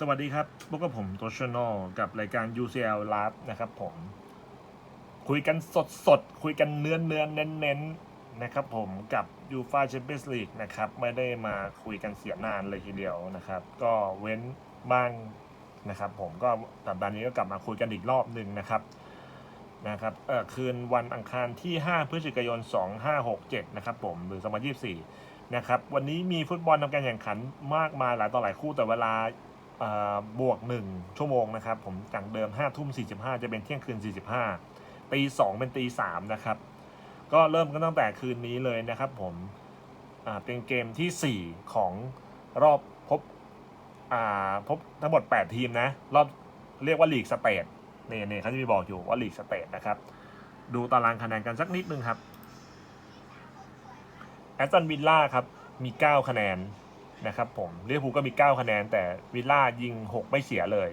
สวัสดีครับพวกกับผมตัวชนอกับรายการ UCL Live นะครับผม คุยกันสดสดคุยกันเนื้อเนื้อเน้นเน้นนะครับผมกับ u f a Champions League นะครับ ไม่ได้มาคุยกันเสียนานเลยทีเดียวนะครับ ก็เว้นบ้างนะครับ ผมก็สัปดาห์นี้ก็กลับมาคุยกันอีกรอบหนึ่งนะครับนะครับเออคืนวันอังคารที่ 5 พฤศจิกายน 2567 นะครับผมหรือ 2024 นะครับ วันนี้มีฟุตบอลทำการแข่งขันมากมายหลายต่อหลายคู่แต่เวลา บวก 1 ชั่วโมงนะครับ ผมจากเดิม5ทุ่ม45 จะเป็นเที่ยงคืน 45 ตี 2 เป็นตี 3 นะครับ ก็เริ่มกันตั้งแต่คืนนี้เลยนะครับผมเป็นเกมทีสี่ 4 ของรอบพบพบทั้งหมด 8 ทีมนะ รอบเรียกว่าลีกสเตทนี่นี่เขาจะมีบอกอยู่ว่าลีกสเตทนะครับ ดูตารางคะแนนกันสักนิดนึงครับแอสตันวิลล่าครับมี 9 คะแนน นะครับผมลิเวอร์พูก็มี 9 คะแนน แต่วิลล่ายิง 6 ไม่เสียเลย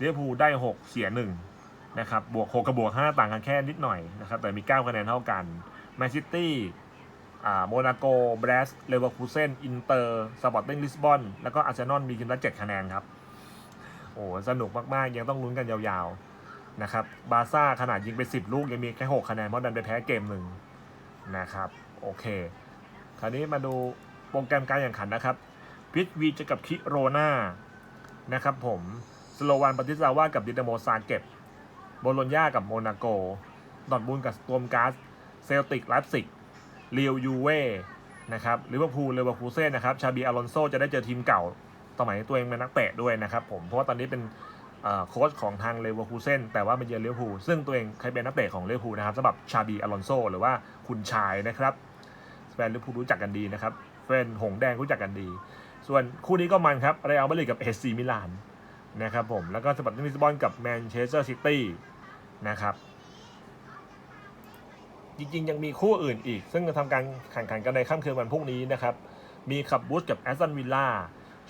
ลิเวอร์พูได้ 6 เสีย 1 นะครับ บวก 6 กับบวก 5 ต่างกันแค่นิดหน่อยนะครับ แต่มี 9 คะแนนเท่ากันแมนซิตี้โมนาโกเบรสเลเวอร์คูเซนอินเตอร์สปอร์ติ้งลิสบอนแล้วก็อาร์เซนอลมีทีมละ7คะแนนครับ โอ้สนุกมากๆ ยังต้องลุ้นกันยาวๆนะครับบาร์ซ่าขนาดยิงไป 10 ลูก ยังมีแค่ 6 คะแนน เพราะดันไปแพ้เกมหนึ่งนะครับ โอเค คราวนี้มาดู โปรแกรมการแข่งขันนะครับพิทวีจะกับคิโรนานะครับผมสโลวานปาติซาว่ากับดินาโมซาเก็ตโบโลญญากับโมนาโกดอทมุนกับสโตมการ์สเซลติกไลฟ์ซิกเรียวยูเว่นะครับลิเวอร์พูลเลเวอร์พูเซ่นนะครับชาบีอารอนโซจะได้เจอทีมเก่าสมัยตัวเองเป็นนักเตะด้วยนะครับผมเพราะว่าตอนนี้เป็นโค้ชของทางเลเวอร์พูเซ่นแต่ว่าเป็นเยือนลิเวอร์พูลซึ่งตัวเองเคยเป็นนักเตะของเลเวอร์พูลนะครับสำหรับชาบีอารอนโซหรือว่าคุณชายนะครับแฟนเลเวอร์พูลรู้จักกันดีนะครับ แฟนหงแดงรู้จักกันดี ส่วนคู่นี้ก็มันครับเรอัลมาดริดกับเอซีมิลานนะครับผมแล้วก็สปอร์ติ้งลิสบอนกับแมนเชสเตอร์ซิตี้นะครับจริงๆ ยังมีคู่อื่นอีก ซึ่งจะทำการแข่งขันกันในค่ำคืนวันพรุ่งนี้นะครับ มีขับบูสกับแอสตันวิลล่า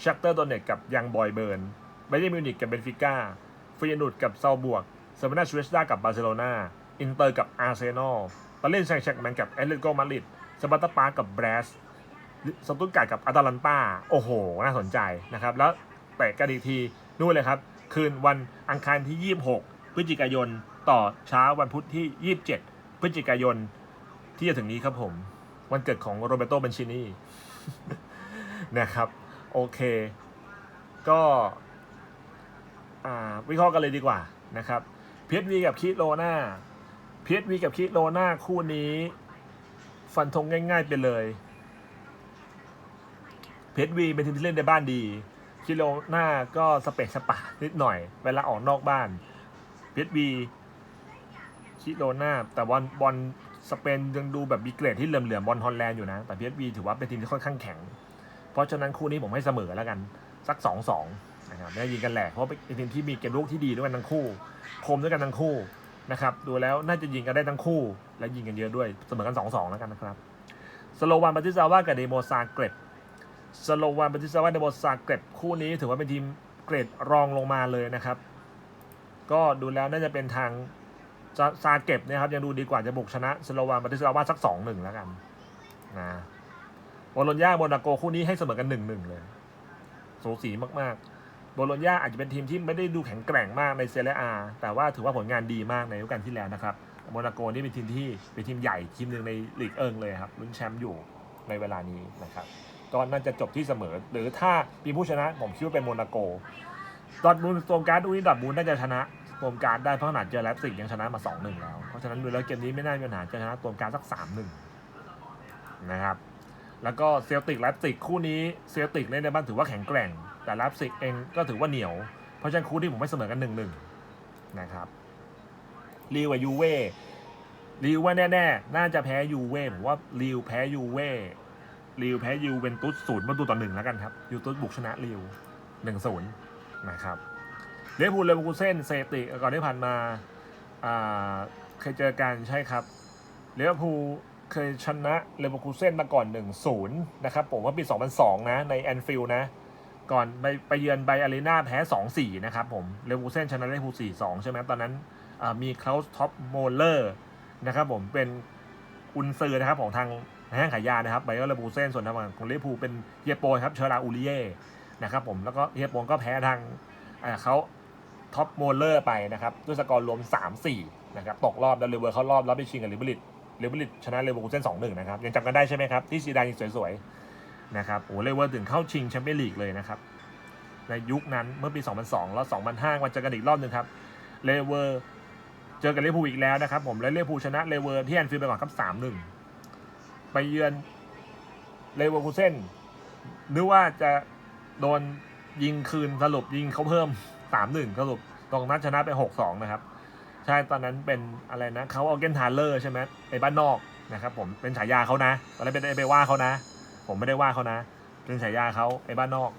ชักเตอร์โดเนตกับยังบอยเบิร์นไบเยมิวนิกกับเบนฟิก้าฟิยนุดกับเซาบวกเซอร์เบนาชูเวสดากับบาร์เซโลนาอินเตอร์กับอาร์เซนอลตาเล่นแซงแชกแมนกับแอตเลติโกมาดริดสปาร์ตาปากับแบรส สตุตการ์ดกับอาตาลันตาโอ้โห น่าสนใจนะครับ แล้วเตะกันอีกทีนู่นเลยครับ คืนวันอังคารที่ 26 พฤศจิกายนต่อเช้าวันพุธที่ 27 พฤศจิกายนที่จะถึงนี้ครับผม วันเกิดของโรเบโตบันชินีนะครับ โอเค ก็วิเคราะห์กันเลยดีกว่านะครับเพียวีกับคิโรนาเพียวีกับคิโรนาคู่นี้ ฟันธงง่าย ๆ ไปเลย เพชรวีเป็นทีมที่เล่นในบ้านดี คิโลหน้าก็สเปกสปานิดหน่อย เวลาออกนอกบ้านเพชรวีคิโลหน้าแต่บอลบอลสเปนยังดูแบบมีเกรดที่เหลื่อมๆบอลฮอลแลนด์อยู่นะ แต่เพชรวีถือว่าเป็นทีมที่ค่อนข้างแข็ง เพราะฉะนั้นคู่นี้ผมให้เสมอแล้วกันสัก2อสองนะครับไม่ได้ยิงกันแหลกเพราะเป็นทีมที่มีเกมลุกที่ดีด้วยกันทั้งคู่ คมด้วยกันทั้งคู่นะครับดูแล้วน่าจะยิงกันได้ทั้งคู่ และยิงกันเยอะด้วยเสมอกัน2อสองแล้วกันนะครับสโลวานปาติซาว่ากับเดโมซาเกรบ สโลวานปาติซาวาเดโมซาเกรบคู่นี้ถือว่าเป็นทีมเกรดรองลงมาเลยนะครับ ก็ดูแล้วน่าจะเป็นทางซาเก็บนะครับยังดูดีกว่าจะบุกชนะสโลวานปาติซาวาสักสองหนึ่งแล้วกันนะโบโลญญาโมนาโกคู่นี้ให้เสมอกันหนึ่งหนึ่งเลยสูสีมากๆโบโลญญาอาจจะเป็นทีมที่ไม่ได้ดูแข็งแกร่งมากในเซเรียอาแต่ว่าถือว่าผลงานดีมากในฤดูกาลที่แล้วนะครับโมนาโกนี่เป็นทีมที่เป็นทีมใหญ่ทีมหนึ่งในลีกเอิงเลยครับลุ้นแชมป์อยู่ในเวลานี้นะครับ ก็น่าจะจบที่เสมอ หรือถ้ามีผู้ชนะผมคิดว่าเป็นโมนาโกดอทมูลโตมการ์ดดูนี่ดอทมูลน่าจะชนะโตมการ์ดได้เพราะขนาดเจอแลปซิกยังชนะมา 2-1 แล้ว เพราะฉะนั้นดูแล้วเกมนี้ไม่น่ามีปัญหาจะชนะโตมการ์ดสัก 3-1 นะครับแล้วก็เซลติกแลปซิกคู่นี้เซลติกเล่นในบ้านถือว่าแข็งแกร่ง แต่แลปซิกเองก็ถือว่าเหนียว เพราะฉะนั้นคู่นี้ผมไม่เสมอกัน1-1นะครับลีวกับยูเว่ลีวว่าแน่ๆ น่าจะแพ้ยูเว่ผมว่าลีวแพ้ยูเว่ ลิวแพ้ยูเวนตุสศูนย์ประตูต่อหนึ่งแล้วกันครับยูเวนตุสบุกชนะลิวหนึ่งศูนย์นะครับเลเวอร์พูลเลเวอร์คูเซ่นเซติก่อนที่ผ่านมาเคยเจอกันใช่ครับเลเวอร์พูเคยชนะเลเวอร์คูเซ่นมาก่อน 1-0 นะครับผมว่าปี 2002 นะ ในแอนฟิลด์นะ ก่อนไปไปเยือนไบอารีนาแพ้ 2-4 นะครับผมเลเวอร์คูเซ่นชนะเลเวอร์พูล4-2 ใช่ไหมตอนนั้นมีคลาสท็อปโมเลอร์นะครับผมเป็นอุนซือนะครับของทาง ห้างขายยานะครับไบเออร์ลบูเซนส่วนทางฝั่งของลิเวอร์พูลเป็นเยโปครับเชอราอูริเย่นะครับผมแล้วก็เฮียโปก็แพ้ทางอ่าเขาท็อปโมเลอร์ไปนะครับด้วยสกอร์รวม 3-4นะครับตกรอบแล้วเลเวอร์เข้ารอบแล้วไปชิงกับลิเบริตลิเบริตชนะเลเวอร์คูเซ่น2-1นะครับยังจำกันได้ใช่ไหมครับที่ซีดานยิงสวยๆนะครับโอ้เลเวอร์ถึงเข้าชิงแชมเปี้ยนลีกเลยนะครับในยุคนั้นเมื่อปี 2002 แล้ว 2005มาเจอกันอีกรอบหนึ่งครับเลเวอร์เจอกับลิเวอร์พูลอีกแล้วนะครับผมและลิเวอร์พูลชนะเลเวอร์ที่แอนฟิลด์ไปก่อนครับ3-1 ไปเยือนเลเวอร์คูเซ่นนึกว่าจะโดนยิงคืนสรุปยิงเขาเพิ่ม3-1สรุปตรงนั้นชนะไป6-2นะครับ ใช่ตอนนั้นเป็นอะไรนะเขาเอาเกนทาเลอร์ใช่ไหมไอ้บ้านนอกนะครับผมเป็นฉายาเขานะตอนนั้นเป็นไปว่าเขานะ ผมไม่ได้ว่าเขานะ เป็นฉายาเขาไอ้บ้านนอก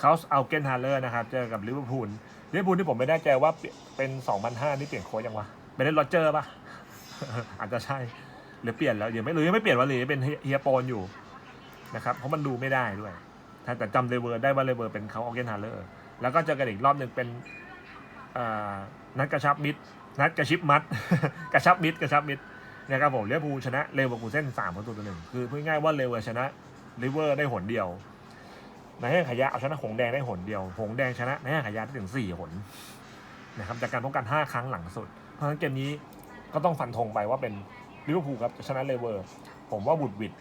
เขาเอาเกนฮาร์เลอร์นะครับเจอกับลิเวอร์พูลลิเวอร์พูลที่ผมไม่แน่ใจว่าเปลี่ยนเป็น 2005นี่เปลี่ยนโค้ชยังวะเป็นเล่นโรเจอร์ป่ะอาจจะใช่ หรือเปลี่ยนแล้วยังไม่หรือยังไม่เปลี่ยนวะหรือเป็นเฮียโปนอยู่นะครับเพราะมันดูไม่ได้ด้วยแต่จำเลเวอร์ได้ว่าเลเวอร์เป็นเขาเอเกนฮาร์เลอร์แล้วก็เจอกันอีกรอบหนึ่งเป็นนัดกระชับมิดนัดกระชิบมัด กระชับมิดกระชับมิดนะครับผมลิเวอร์พูชนะเลเวอร์คูเซ่นสามประตูต่อหนึ่งคือพูดง่ายว่าเลเวอร์ชนะลิเวอร์ได้หนเดียวในแห่งขยะเอาชนะหงแดงได้หนเดียว หงแดงชนะในแห่งขยะได้ถึงสี่หนนะครับจากการป้องกัน5ครั้งหลังสุด เพราะฉะนั้นเกมนี้ก็ต้องฟันธงไปว่าเป็น ลิเวอร์พูลครับจะชนะเลเวอร์ผมว่าบุดวิด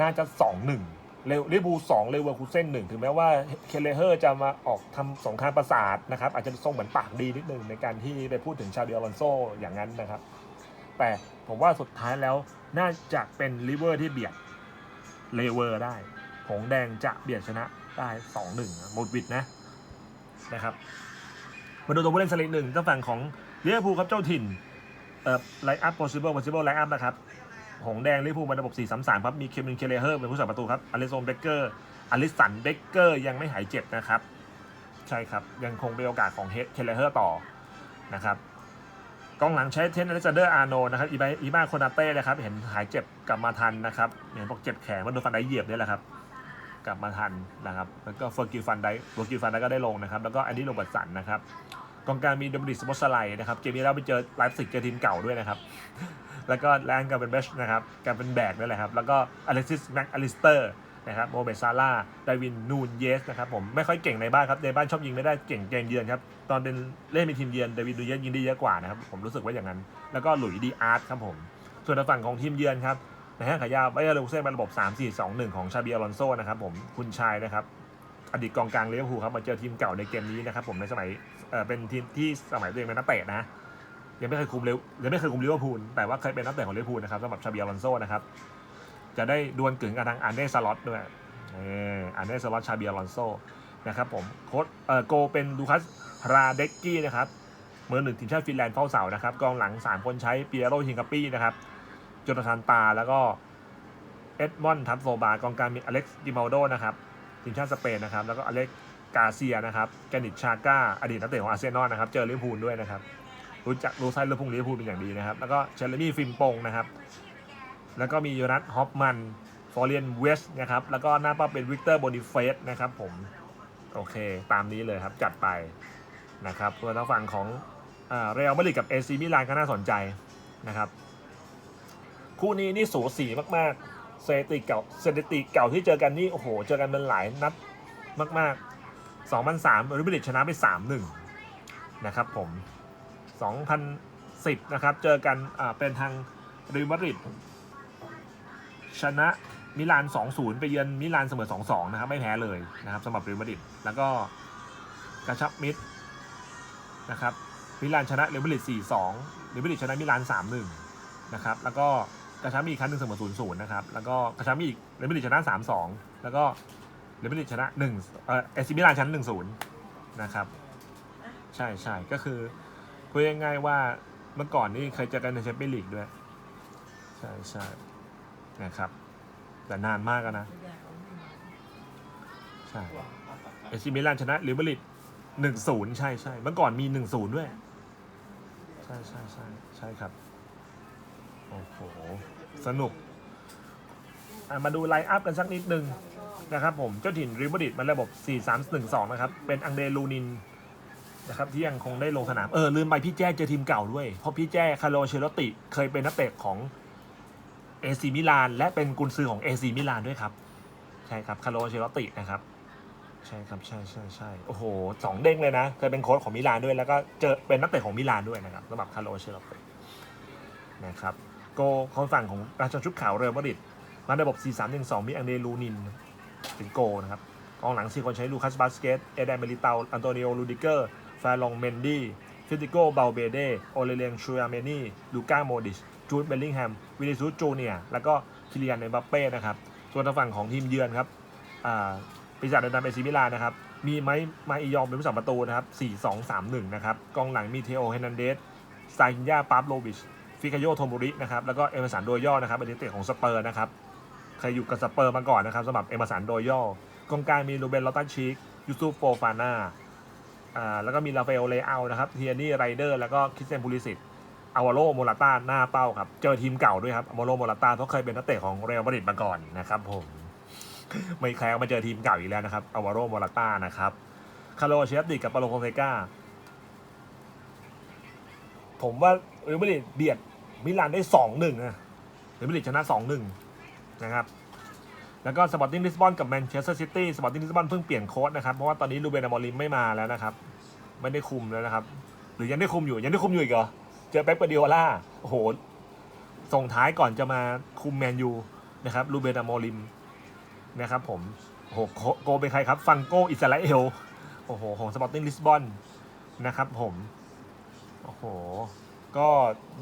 น่าจะ 2 1 เลิเวอร์พูลสองเลเวอร์คูเซนหนึ่งถึงแม้ว่าเคเลเฮอร์จะมาออกทำสงครามประสาทนะครับ อาจจะทรงเหมือนปากดีนิดนึงในการที่ไปพูดถึงชาเดียลอนโซอย่างนั้นนะครับ แต่ผมว่าสุดท้ายแล้วน่าจะเป็นลิเวอร์ที่เบียดเลเวอร์ได้หงแดงจะเบียดชนะได้สองหนึ่งหมดวิดนะนะครับมาดูตัวผู้เล่นสลิดหนึ่งทางฝั่งของลิเวอร์พูลครับเจ้าถิ่น เอ่อไลน์อัพ possible possible ไลน์อัพนะครับหงแดงลิเวอร์พูลมาระบบ 4 3 3 ครับ มีเคมินเคเลเฮอร์เป็นผู้สาประตูครับอลิซอนเบเกอร์อลิสันเบเกอร์ยังไม่หายเจ็บนะครับ ใช่ครับ ยังคงเป็นโอกาสของเฮดเคเลเฮอร์ต่อนะครับกองหลังใช้เทนอเลซาเดอร์อาร์โนนะครับอีบาอีบาโคนาเต้นะครับ เห็นหายเจ็บกลับมาทันนะครับเห็นบอกเจ็บแขนว่าโดนฟันไดเหยียบนี่แหละครับ กลับมาทันนะครับ แล้วก็เฟอร์กิลฟันไดเฟอร์กิลฟันไดก็ได้ลงนะครับ แล้วก็แอนดี้โรเบิร์ตสันนะครับ กองกลางมีโดมินิสปอสไลนะครับ เกมนี้เราไปเจอไลฟ์สิกเจอทีมเก่าด้วยนะครับ แล้วก็แลนกับเป็นเบชนะครับกับเป็นแบกนั่นแหละครับ แล้วก็อเล็กซิสแม็กอลิสเตอร์นะครับโมเบซาร่าดาวิน นูนเยสนะครับผมไม่ค่อยเก่งในบ้านครับ ในบ้านชอบยิงไม่ได้เก่งเกมเยือนครับ ตอนเป็นเล่นเป็นทีมเยือนดาวิน นูนเยสยิงได้เยอะกว่านะครับ ผมรู้สึกว่าอย่างนั้น แล้วก็หลุยดีอาร์ตครับผม ส่วนทางฝั่งของทีมเยือนครับในห้างขายาวไบเออร์ลวเซ่เป็นระบบ 3 4 2 1 ของชาบีอลอนโซนะครับผมคุณชายนะครับ อดีตกองกลางลิเวอร์พูลครับมาเจอทีมเก่าในเกมนี้นะครับผมในสมัยเออเป็นทีมที่สมัยตัวเองเป็นนักเตะนะยังไม่เคยคุมเลวยังไม่เคยคุมลิเวอร์พูลแต่ว่าเคยเป็นนักเตะของลิเวอร์พูลนะครับสำหรับชาเบีอลอนโซนะครับจะได้ดวลกึ่งกับทางอันเดสล็อตด้วยอันเดสล็อตชาเบีอลอนโซนะครับผมโค้ชเอ่อโกเป็นดูคัสราเดกกี้นะครับเมือหนึ่งทีมชาติฟินแลนด์เฝ้าเสานะครับกองหลัง 3 คนใช้เปียโรฮิงกัปปี้นะครับจนาธานตาแล้วก็เอ็ดมอนด์ทับโซบากองกลางมีอเล็กซ์ดิมาลโดนะครับ ทีมชาติสเปนนะครับ แล้วก็อเล็กกาเซียนะครับแกนิชชาก้าอดีตนักเตะของอาร์เซนอลนะครับ เจอลิเวอร์พูลด้วยนะครับ รู้จักรู้ไซส์ลิเวอร์พูลลิเวอร์พูลเป็นอย่างดีนะครับ แล้วก็เชลมี่ฟิมปงนะครับ แล้วก็มีโยนัสฮอปมันฟอร์เรียนเวสนะครับ แล้วก็หน้าป้าเป็นวิกเตอร์โบนิเฟสนะครับผม โอเค ตามนี้เลยครับ จัดไปนะครับส่วนทางฝั่งของเรอัลมาดริดกับเอซีมิลานก็น่าสนใจนะครับ คู่นี้นี่สูสีมากๆ สถิติเก่าสถิติเก่าที่เจอกันนี่โอ้โห เจอกันเป็นหลายนัดมาก ๆ 2003เรอัลมาดริดชนะไป 3-1 นะครับผม 2010 นะครับ เจอกันอ่าเป็นทางเรอัลมาดริดชนะมิลาน 2-0 ไปเยือนมิลานเสมอ 2-2 นะครับ ไม่แพ้เลยนะครับสำหรับเรอัลมาดริดแล้วก็กระชับมิดนะครับมิลานชนะเรอัลมาดริด4-2เรอัลมาดริดชนะมิลาน 3-1 นะครับ แล้วก็ กระชับมีอีกครั้งหนึ่งเสมอ0-0นย์นะครับ แล้วก็กระชับมีอีกเรอัลมาดริดชนะ3-2แล้วก็เรอัลมาดริดชนะ1เอ่อเอซิมิลานชนะ1-0นย์นะครับ ใช่ใช่ก็คือพูดง่ายๆว่าเมื่อก่อนนี่เคยเจอกันในแชมเปี้ยนลีกด้วย ใช่ใช่นะครับ แต่นานมากแล้วนะ ใช่เอซิมิลานชนะลิเวอร์ลิดหนึ่งศูนย์ใช่ใช่เมื่อก่อนมีหนึ่งศูนย์ด้วย ใช่ใช่ใช่ใช่ครับ โอ้โห สนุกมาดูไลน์อัพกันสักนิดนึงนะครับผมเจ้าถิ่นริเวอร์ลิดมันระบบ 4-3-1-2 นะครับ เป็นอังเดลูนินนะครับที่ยังคงได้ลงสนาม เออ ลืมไปพี่แจ้เจอทีมเก่าด้วย เพราะพี่แจ้คาร์โลเชโรติ เคยเป็นนักเตะของเอซีมิลานและเป็นกุนซือของเอซีมิลานด้วยครับ ใช่ครับคาร์โลเชโรตินะครับ ใช่ครับ ใช่ใช่ใช่โอ้โหสองเด้งเลยนะ เคยเป็นโค้ชของมิลานด้วย แล้วก็เจอเป็นนักเตะของมิลานด้วยนะครับสำหรับคาร์โลเชลโปนะครับ โกของฝั่งของราชชุดขาวเรอัลมาดริดมาระบบ 4-3-1-2 มีอังเดรูนินถึงโกนะครับกองหลังสี่คนใช้ลูคัสบาสเกต เอเดนเมลิเตาอันโตนิโอ ลูดิเกอร์ ฟาลองเมนดี้ ฟิติโกเบลเบเด โอเลเลียงชูอาเมนีลูก้าโมดิช จูดเบลลิงแฮม วินิซูจูเนีย แล้วก็คิเลียนเมบัปเป้นะครับ ส่วนทางฝั่งของทีมเยือนครับ อ่าปีศาจดนดำเอซิมิลานะครับ มีไม้มาอียองเป็นผู้สาประตูนะครับ 4 2 3 1 นะครับ กองหลังมีเทโอ เฮนันเดสซาฮินยาปาบโลวิช ฟิกาโยโทมุรินะครับแล้วก็เอเมสันโดยย่อนะครับเป็นนักเตะของสเปอร์นะครับเคยอยู่กับสเปอร์มาก่อนนะครับสำหรับเอเมสันโดยย่อกองกลางมีลูเบนลอตตันชิกยูซูฟโฟฟาน่าอ่าแล้วก็มีลาเฟลเลอานะครับเทียนี่ไรเดอร์แล้วก็คริสเตียนพูลิสิตอาวาโลโมราต้าหน้าเป้าครับเจอทีมเก่าด้วยครับอาวาโลโมราต้าเขาเคยเป็นนักเตะของเรอัลมาดริดมาก่อนนะครับผมไม่แคล้วมาเจอทีมเก่าอีกแล้วนะครับอาวาโรโมราต้านะครับคาร์โลเชฟดิกับปาโลโคเซกาผมว่าเรอัลมาดริดเบียด มิลานได้สองหนึ่งนะเรอัลมาดริชนะสองหนึ่งนะครับแล้วก็สปอร์ติ้งลิสบอนกับแมนเชสเตอร์ซิตี้สปอร์ติ้งลิสบอนเพิ่งเปลี่ยนโค้ชนะครับ เพราะว่าตอนนี้ลูเบนอมอริมไม่มาแล้วนะครับ ไม่ได้คุมแล้วนะครับ หรือยังได้คุมอยู่ยังได้คุมอยู่อีกเหรอ เจอเป๊ปเปอร์ดิโอล่าโอ้โห ส่งท้ายก่อนจะมาคุมแมนยูนะครับลูเบนอมอริมนะครับผมโอ้โหโกโกเป็นใครครับ ฟังโกอิสราเอลโอ้โหของสปอร์ติ้งลิสบอนนะครับผมโอ้โห ก็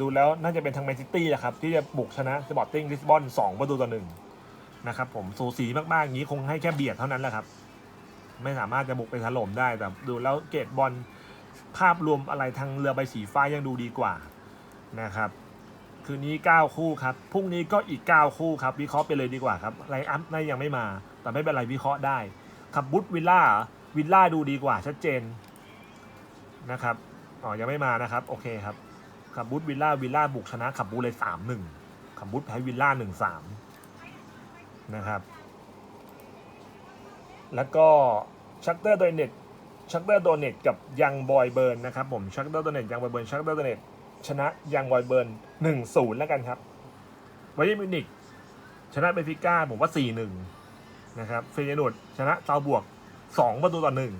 ดูแล้วน่าจะเป็นทางแมนซิตี้แหละครับ ที่จะบุกชนะสปอร์ติ้งลิสบอนสองประตูต่อหนึ่งนะครับผมสูสีมากๆอย่างนี้คงให้แค่เบียดเท่านั้นแหละครับ ไม่สามารถจะบุกไปถล่มได้แต่ดูแล้วเกตบอลภาพรวมอะไรทางเรือใบสีฟ้ายังดูดีกว่านะครับคืนนี้ 9 คู่ครับพรุ่งนี้ก็อีก 9 คู่ครับวิเคราะห์ไปเลยดีกว่าครับไลอัพในยังไม่มา แต่ไม่เป็นไรวิเคราะห์ได้ขับบุตวิลล่าวิลล่าดูดีกว่าชัดเจนนะครับอ๋อยังไม่มานะครับ โอเคครับ ขับบุตวิลล่าวิลล่าบุกชนะขับบูเลยสามหนึ่งขับบุตแพ้วิลล่าหนึ่งสามนะครับ แล้วก็ชักเตอร์โดเน็ตชักเตอร์โดเน็ตกับยังบอยเบิร์นนะครับผมชักเตอร์โดเน็ตยังบอยเบิร์นชักเตอร์โดเน็ตชนะยังบอยเบิร์นหนึ่งศูนย์แล้วกันครับไวายิมิวนิกชนะเบฟิก้าผมว่าสี่หนึ่งนะครับเฟยนูดชนะซาบวกสองประตูต่อหนึ่ง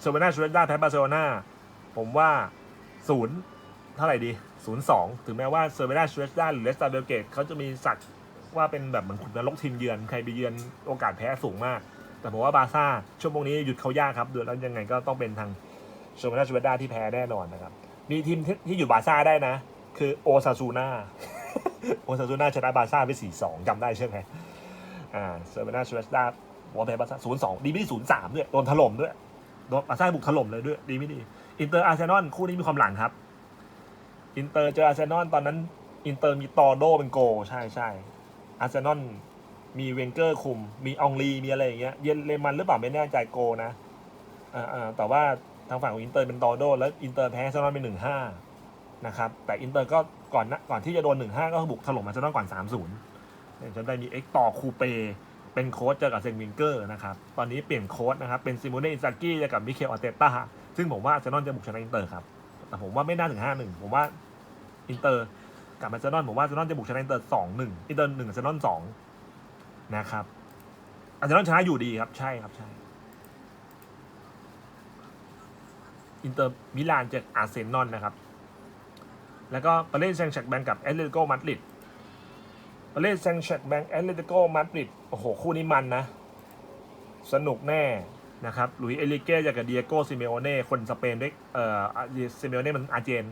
เซเวน่าชูเวด้าแพ้บาร์เซโลนาผมว่าศูนย์ เท่าไหร่ดีศูนย์สองถึงแม้ว่าเซอร์เวน่าชูเวสด้าหรือเลสตาเบลเกตเขาจะมีศักดิ์ว่าเป็นแบบเหมือนขุนนรกทีมเยือน ใครไปเยือนโอกาสแพ้สูงมาก แต่ผมว่าบาซ่าช่วโมงนี้หยุดเขายากครับดูแล้วยังไงก็ต้องเป็นทางโซมานาชูเวสด้าที่แพ้แน่นอนนะครับ มีทีมที่ที่หยุดบาซ่าได้นะ คือโอซาซูนาโอซาซูนาชนะบาซ่าไปสี่สองจำได้ใช่ไหมอ่าโซมานาชูเวสด้าหัวแพ้บาซ่าศูนย์สองดีไม่ดีศูนย์สามด้วย โดนถล่มด้วย โดนบาซ่าบุกถล่มเลยด้วย ดีไม่ดี อินเตอร์อาร์เซนอลคู่นี้มีความหลังครับ อินเตอร์เจออาร์เซนอลตอนนั้น อินเตอร์มีตอโดเป็นโก ใช่ใช่อาร์เซนอลมีเวนเกอร์คุม มีอองลีมีอะไรอย่างเงี้ยเยนเลมันหรือเปล่าไม่แน่ใจโกนะอ่าอ่าแต่ว่าทางฝั่งของอินเตอร์เป็นตอโด แล้วอินเตอร์แพ้ซาเซนอนเป็นหนึ่งห้านะครับ แต่อินเตอร์ก็ก่อนนะก่อนที่จะโดนหนึ่งห้าก็บุกถล่มมาซนอนก่อนสามศูนย์จนได้มีเอ็กต่อคูเปเป็นโค้ชเจอกับเซนวิงเกอร์นะครับ ตอนนี้เปลี่ยนโค้ชนะครับ เป็นซิโมเน่อินซากิเจอกับมิเคลอาร์เตต้าซึ่งผมว่าอาร์เซนอลจะบุกชนะอินเตอร์ครับ แต่ผมว่าไม่น่าถึงห้าหนึ่งผมว่า อินเตอร์กับอาร์เซนอลผมว่าอาร์เซนอลจะบุกชนะอินเตอร์สองหนึ่งอินเตอร์หนึ่งอาร์เซนอลสองนะครับอาร์เซนอลชนะอยู่ดีครับ ใช่ครับใช่อินเตอร์มิลานเจออาร์เซนอลนะครับ แล้วก็ปาเลสแซงแชกแบงกับแอตเลติโกมาดริดปาเลสแซงแชกแบงแอตเลติโกมาดริดโอ้โห คู่นี้มันนะ สนุกแน่นะครับ หลุยเอลิเก้จอกับเดียโกซิเมโอเน่ คนสเปนด้วยเอ่อซิเมโอเน่มันอาเจน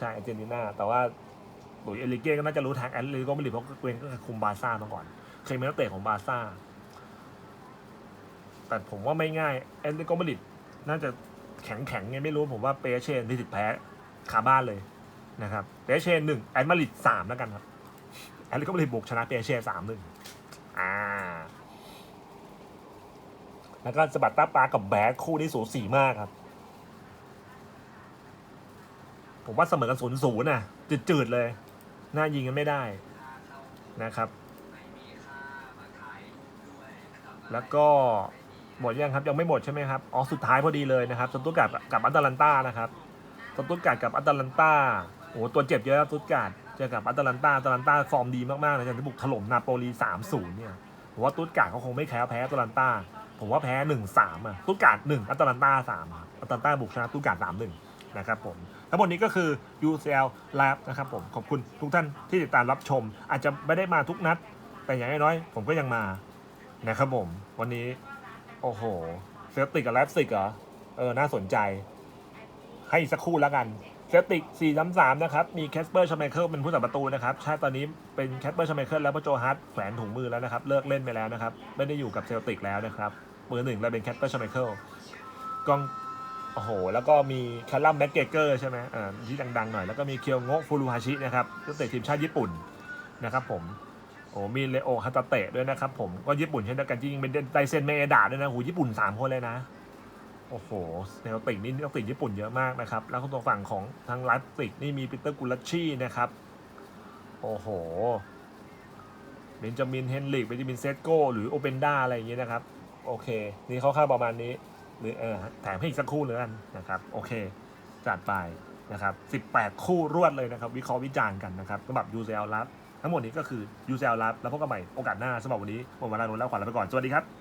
ใช่อาร์เจนตินาแต่ว่าหลุยเอลิเก้ก็น่าจะรู้ทางแอตเลติโกมาดริดเพราะตัวงก็คยคุมบาซ่ามาก่อน เคยเป็นนักเตะของบาซ่า แต่ผมว่าไม่ง่ายแอตเลติโกมาดริดน่าจะแข็งแข็งไงไม่รู้ผมว่าเปเชนที่สิทธิ์แพ้คาบ้านเลยนะครับเปเชนหนึ่งแอตมาดริดสามแล้วกันครับแอตเลติโกมาดริดบุกชนะเปเชนสามหนึ่งอ่าแล้วก็สบัดตาปากับแบดคู่นี้สูสีมากครับ ผมว่าเสมอกันศูนย์ศูนย์น่ะจืดๆเลยน่ายิงกันไม่ได้นะครับ แล้วก็หมดยังครับยังไม่หมดใช่ไหมครับอ๋อสุดท้ายพอดีเลยนะครับสตุตการ์ดกับอัตแลนตานะครับสตุตการ์ดกับอัตแลนตาโอ้ตัวเจ็บเยอะครับสตุตการ์ดเจอกับอัตแลนตาอัตแลนตาฟอร์มดีมากๆเลยจากที่บุกถล่มนาโปลี3-0เนี่ยผมว่าสตุตการ์ดเขาคงไม่แพ้แพ้อัตแลนตาผมว่าแพ้หนึ่งสามอะตุตการ์ดหนึ่งอัตแลนตาสามอัตแลนตาบุกชนะตุตการ์ดสามหนึ่งนะครับผม ทั้งหมดนี้ก็คือ UCL Lab นะครับผม ขอบคุณทุกท่านที่ติดตามรับชม อาจจะไม่ได้มาทุกนัด แต่อย่างน้อยๆผมก็ยังมานะครับผม วันนี้ โอ้โหเซลติกกับแลปสิกเหรอ เออ น่าสนใจ ให้อีกสักครู่แล้วกันเซลติก4 3 3 นะครับ มีแคสเปอร์ชาไมเคิลเป็นผู้สับประตูนะครับชาติตอนนี้เป็นแคสเปอร์ชาไมเคิลแล้วก็โจฮัตแขวนถุงมือแล้วนะครับ เลิกเล่นไปแล้วนะครับ ไม่ได้อยู่กับเซลติกแล้วนะครับ มือหนึ่งแล้วเป็นแคสเปอร์ชาไมเคิลกอง โอ้โห แล้วก็มีคารัมแม็กเกเกอร์ใช่ไหมอ่าที่ดังๆหน่อย แล้วก็มีเคียวโงะฟูรุฮาชินะครับนักเตะทีมชาติญี่ปุ่นนะครับผมโอ้มีเลโอฮาตาเตะด้วยนะครับผมก็ญี่ปุ่นเช่นเดียวกันจริงๆเป็นไดเซนเมเอดาด้วยนะหูญี่ปุ่น 3 คนเลยนะ โอ้โหเนลติกนี่นักเตะญี่ปุ่นเยอะมากนะครับ แล้วก็ตัวฝั่งของทางลฟ์ติกนี่มีปีเตอร์กุลชี่นะครับ โอ้โหเบนจามินเฮนริกเบนจามินเซตโก้หรือโอเปนดาอะไรอย่างเงี้ยนะครับ โอเค นี่เขาเข้าประมาณนี้ หรือเออแถมให้อีกสักคู่เลยกันนะครับโอเคจัดไปนะครับ 18 คู่รวดเลยนะครับ วิเคราะห์วิจารณ์กันนะครับสำหรับ UCL รับทั้งหมดนี้ก็คือ UCL รับแล้วพบกันใหม่โอกาสหน้าสำหรับวันนี้หมดเวลาลงแล้วขอลาไปก่อน สวัสดีครับ